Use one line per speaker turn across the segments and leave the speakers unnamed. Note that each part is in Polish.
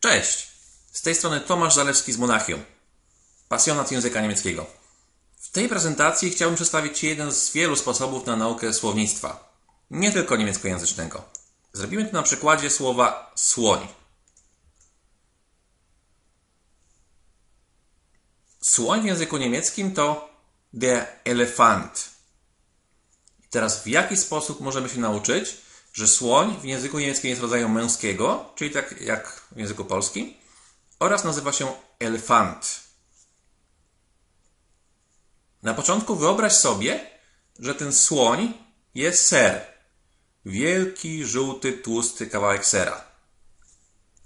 Cześć! Z tej strony Tomasz Zalewski z Monachium, pasjonat języka niemieckiego. W tej prezentacji chciałbym przedstawić Ci jeden z wielu sposobów na naukę słownictwa, nie tylko niemieckojęzycznego. Zrobimy to na przykładzie słowa słoń. Słoń w języku niemieckim to der Elefant. I teraz w jaki sposób możemy się nauczyć, że słoń w języku niemieckim jest rodzaju męskiego, czyli tak jak w języku polskim, oraz nazywa się elefant. Na początku wyobraź sobie, że ten słoń jest ser. Wielki, żółty, tłusty kawałek sera.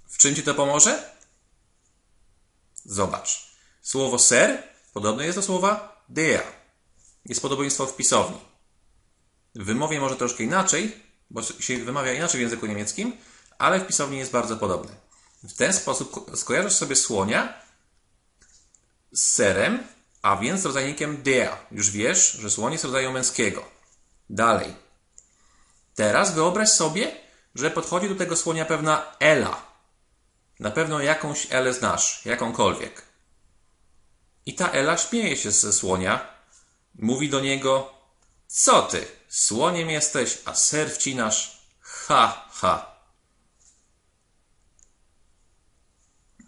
W czym Ci to pomoże? Zobacz. Słowo ser podobne jest do słowa der. Jest podobieństwo w pisowni. W wymowie może troszkę inaczej, bo się wymawia inaczej w języku niemieckim, ale w pisowni jest bardzo podobny. W ten sposób skojarzysz sobie słonia z serem, a więc rodzajnikiem der. Już wiesz, że słoń jest rodzaju męskiego. Dalej. Teraz wyobraź sobie, że podchodzi do tego słonia pewna Ela. Na pewno jakąś Elę znasz, jakąkolwiek. I ta Ela śmieje się ze słonia, mówi do niego: Co ty, słoniem jesteś, a ser wcinasz? Ha, ha.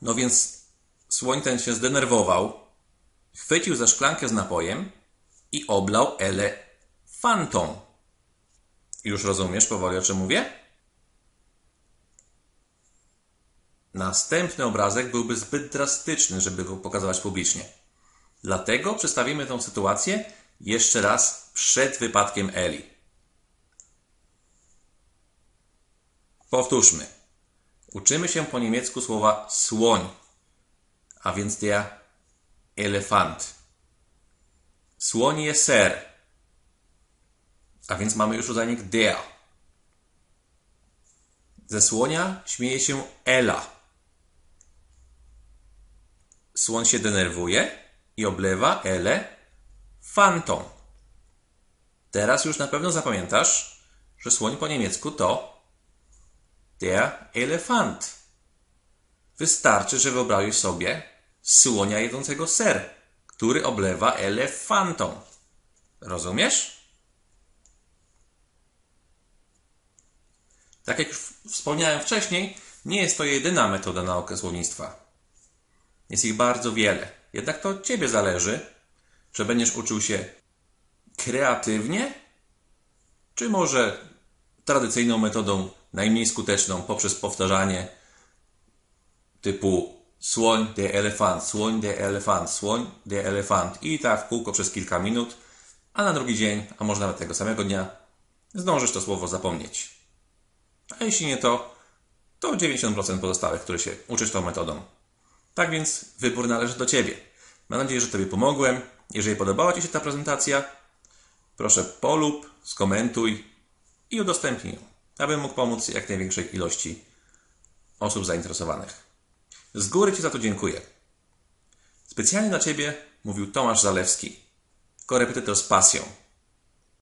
No więc słoń ten się zdenerwował, chwycił za szklankę z napojem i oblał Elę fantą. Już rozumiesz powoli o czym mówię? Następny obrazek byłby zbyt drastyczny, żeby go pokazywać publicznie. Dlatego przedstawimy tę sytuację jeszcze raz przed wypadkiem Eli. Powtórzmy. Uczymy się po niemiecku słowa słoń, a więc der Elefant. Słoń jest ser, a więc mamy już rodzajnik der. Ze słonia śmieje się Ela. Słoń się denerwuje i oblewa Elę fantą. Teraz już na pewno zapamiętasz, że słoń po niemiecku to der Elefant. Wystarczy, że wyobrazisz sobie słonia jedzącego ser, który oblewa elefantą. Rozumiesz? Tak jak już wspomniałem wcześniej, nie jest to jedyna metoda nauki słownictwa. Jest ich bardzo wiele. Jednak to od Ciebie zależy, że będziesz uczył się kreatywnie, czy może tradycyjną metodą najmniej skuteczną poprzez powtarzanie typu słoń, der elefant, słoń, der elefant, słoń, der elefant i tak w kółko przez kilka minut, a na drugi dzień, a może nawet tego samego dnia, zdążysz to słowo zapomnieć. A jeśli nie to, to 90% pozostałych, które się uczysz tą metodą. Tak więc wybór należy do Ciebie. Mam nadzieję, że Tobie pomogłem. Jeżeli podobała Ci się ta prezentacja, proszę polub, skomentuj i udostępnij ją, aby mógł pomóc jak największej ilości osób zainteresowanych. Z góry Ci za to dziękuję. Specjalnie dla Ciebie mówił Tomasz Zalewski, korepetytor z pasją.